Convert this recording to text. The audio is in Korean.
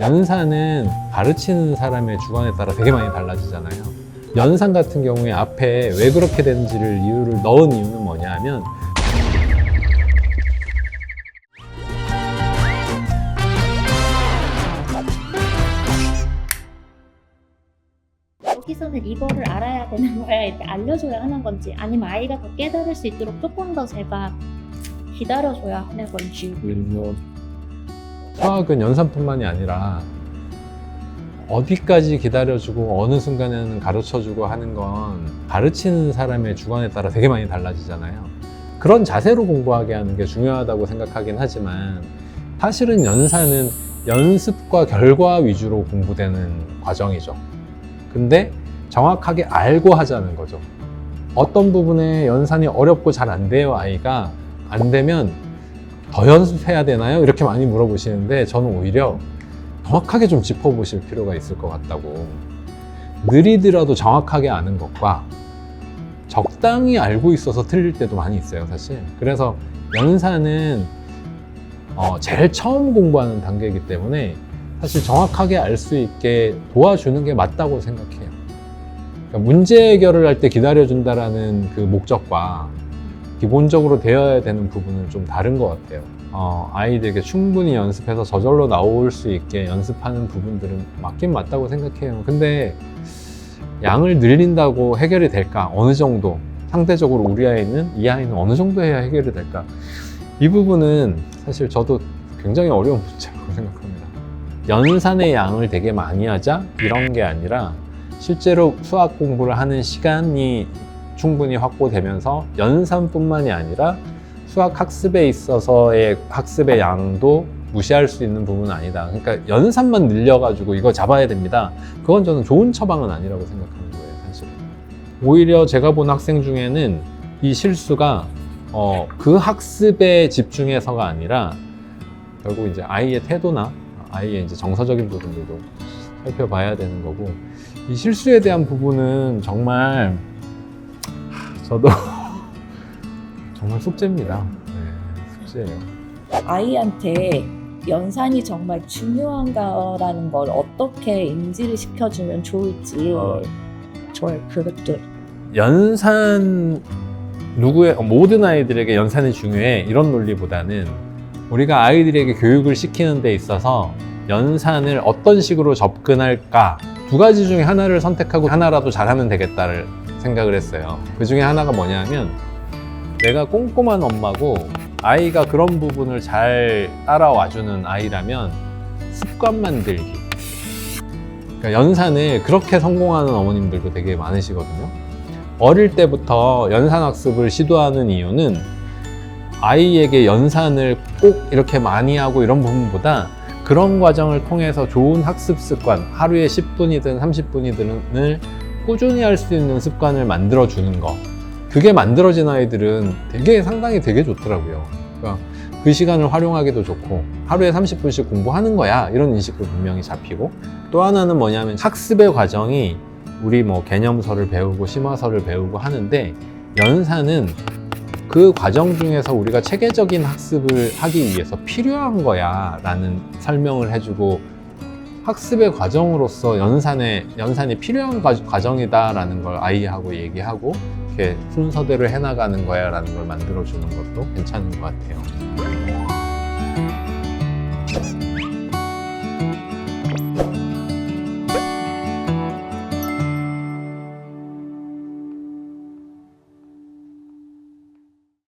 연산은 가르치는 사람의 주관에 따라 되게 많이 달라지잖아요. 연산 같은 경우에 앞에 왜 그렇게 되는지를 이유를 넣은 이유는 뭐냐 하면 여기서는 이거를 알아야 되는 거야 이렇게 알려줘야 하는 건지 아니면 아이가 더 깨달을 수 있도록 조금 더 제가 기다려줘야 하는 건지 수학은 연산뿐만이 아니라 어디까지 기다려주고 어느 순간에는 가르쳐주고 하는 건 가르치는 사람의 주관에 따라 되게 많이 달라지잖아요. 그런 자세로 공부하게 하는 게 중요하다고 생각하긴 하지만 사실은 연산은 연습과 결과 위주로 공부되는 과정이죠. 근데 정확하게 알고 하자는 거죠. 어떤 부분에 연산이 어렵고 잘 안 돼요, 아이가. 안 되면 더 연습해야 되나요? 이렇게 많이 물어보시는데 저는 오히려 정확하게 좀 짚어보실 필요가 있을 것 같다고. 느리더라도 정확하게 아는 것과 적당히 알고 있어서 틀릴 때도 많이 있어요, 사실. 그래서 연산은 어, 제일 처음 공부하는 단계이기 때문에 사실 정확하게 알 수 있게 도와주는 게 맞다고 생각해요. 그러니까 문제 해결을 할 때 기다려준다라는 그 목적과 기본적으로 되어야 되는 부분은 좀 다른 것 같아요. 어, 아이들에게 충분히 연습해서 저절로 나올 수 있게 연습하는 부분들은 맞긴 맞다고 생각해요. 근데 양을 늘린다고 해결이 될까? 어느 정도? 상대적으로 우리 아이는 이 아이는 어느 정도 해야 해결이 될까? 이 부분은 사실 저도 굉장히 어려운 문제라고 생각합니다. 연산의 양을 되게 많이 하자 이런 게 아니라 실제로 수학 공부를 하는 시간이 충분히 확보되면서 연산뿐만이 아니라 수학 학습에 있어서의 학습의 양도 무시할 수 있는 부분은 아니다. 그러니까 연산만 늘려가지고 이거 잡아야 됩니다. 그건 저는 좋은 처방은 아니라고 생각하는 거예요, 사실. 오히려 제가 본 학생 중에는 이 실수가 어, 그 학습에 집중해서가 아니라 결국 이제 아이의 태도나 아이의 이제 정서적인 부분들도 살펴봐야 되는 거고 이 실수에 대한 부분은 정말 저도 정말 숙제입니다. 네, 숙제예요. 아이한테 연산이 정말 중요한가라는 걸 어떻게 인지를 시켜주면 좋을지 어. 좋아요 그것도 연산 누구의 모든 아이들에게 연산이 중요해 이런 논리보다는 우리가 아이들에게 교육을 시키는 데 있어서 연산을 어떤 식으로 접근할까 두 가지 중에 하나를 선택하고 하나라도 잘하면 되겠다를 생각을 했어요. 그 중에 하나가 뭐냐면 내가 꼼꼼한 엄마고 아이가 그런 부분을 잘 따라와주는 아이라면 습관 만들기. 그러니까 연산을 그렇게 성공하는 어머님들도 되게 많으시거든요. 어릴 때부터 연산 학습을 시도하는 이유는 아이에게 연산을 꼭 이렇게 많이 하고 이런 부분보다 그런 과정을 통해서 좋은 학습 습관, 하루에 10분이든 30분이든을 꾸준히 할 수 있는 습관을 만들어 주는 거. 그게 만들어진 아이들은 되게 상당히 되게 좋더라고요. 그러니까 그 시간을 활용하기도 좋고 하루에 30분씩 공부하는 거야 이런 인식도 분명히 잡히고 또 하나는 뭐냐면 학습의 과정이 우리 뭐 개념서를 배우고 심화서를 배우고 하는데 연산은 그 과정 중에서 우리가 체계적인 학습을 하기 위해서 필요한 거야 라는 설명을 해주고 학습의 과정으로서 연산에, 연산이 필요한 과- 과정이다라는 걸 아이하고 얘기하고 이렇게 순서대로 해나가는 거야 라는 걸 만들어주는 것도 괜찮은 것 같아요.